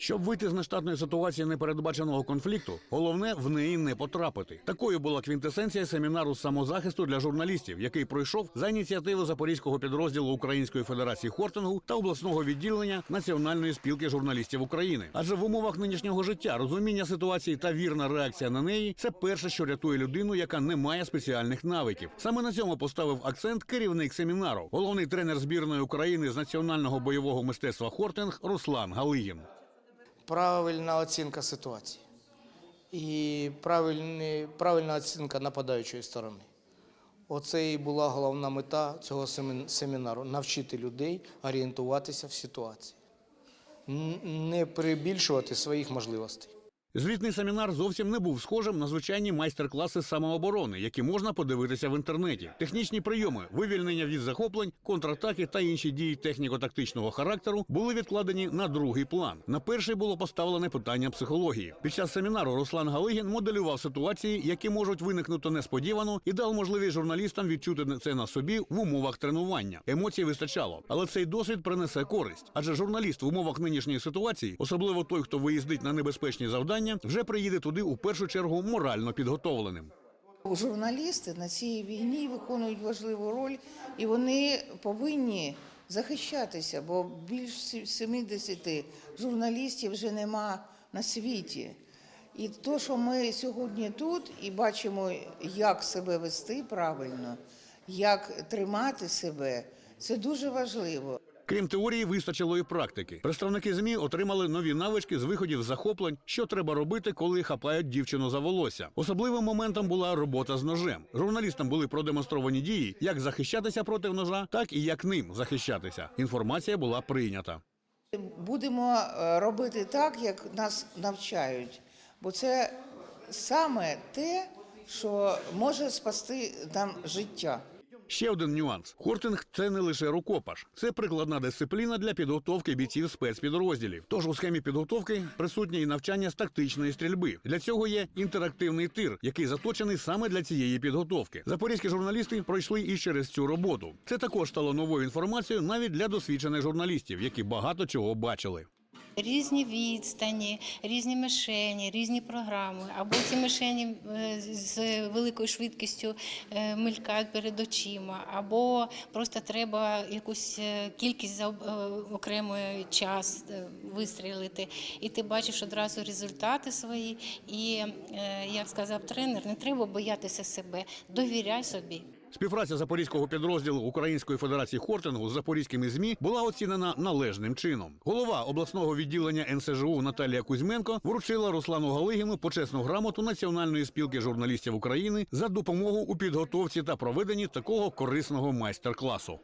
Щоб вийти з нештатної ситуації непередбаченого конфлікту, головне в неї не потрапити. Такою була квінтесенція семінару з самозахисту для журналістів, який пройшов за ініціативи запорізького підрозділу Української федерації хортингу та обласного відділення Національної спілки журналістів України. Адже в умовах нинішнього життя розуміння ситуації та вірна реакція на неї це перше, що рятує людину, яка не має спеціальних навиків. Саме на цьому поставив акцент керівник семінару, головний тренер збірної України з національного бойового мистецтва Хортинг Руслан Галигін. Правильна оцінка ситуації і правильна оцінка нападаючої сторони. Оце і була головна мета цього семінару навчити людей орієнтуватися в ситуації, не перебільшувати своїх можливостей. Звітний семінар зовсім не був схожим на звичайні майстер-класи самооборони, які можна подивитися в інтернеті. Технічні прийоми, вивільнення від захоплень, контратаки та інші дії техніко-тактичного характеру були відкладені на другий план. На перший було поставлене питання психології. Під час семінару Руслан Галигін моделював ситуації, які можуть виникнути несподівано, і дав можливість журналістам відчути це на собі в умовах тренування. Емоцій вистачало, але цей досвід принесе користь. Адже журналіст в умовах нинішньої ситуації, особливо той, хто виїздить на небезпечні завдання, вже приїде туди у першу чергу морально підготовленим. Журналісти на цій війні виконують важливу роль, і вони повинні захищатися, бо більш 70 журналістів вже нема на світі. І то, що ми сьогодні тут і бачимо, як себе вести правильно, як тримати себе, це дуже важливо. Крім теорії, вистачило і практики. Представники змі отримали нові навички з виходів захоплень, що треба робити, коли хапають дівчину за волосся. Особливим моментом була робота з ножем. Журналістам були продемонстровані дії, як захищатися проти ножа, так і як ним захищатися. Інформація була прийнята. Будемо е, робити так, як нас навчають, бо це саме те, що може спасти нам життя. Ще один нюанс: хортинг це не лише рукопаш, це прикладна дисципліна для підготовки бійців спецпідрозділів. Тож у схемі підготовки присутнє і навчання з тактичної стрільби. Для цього є інтерактивний тир, який заточений саме для цієї підготовки. Запорізькі журналісти пройшли і через цю роботу. Це також стало новою інформацією навіть для досвідчених журналістів, які багато чого бачили. Різні відстані, різні мишені, різні програми. Або ці мишені е, з великою швидкістю е, мелькають перед очима, або просто треба якусь е, кількість за окремий час вистрілити. І ти бачиш одразу результати свої. І, як сказав тренер, не треба боятися себе, довіряй собі. Співпраця запорізького підрозділу Української федерації хортингу з запорізькими змі була оцінена належним чином. Голова обласного відділення НСЖУ Наталія Кузьменко вручила Руслану Галигіну почесну грамоту Національної спілки журналістів України за допомогу у підготовці та проведенні такого корисного майстер-класу.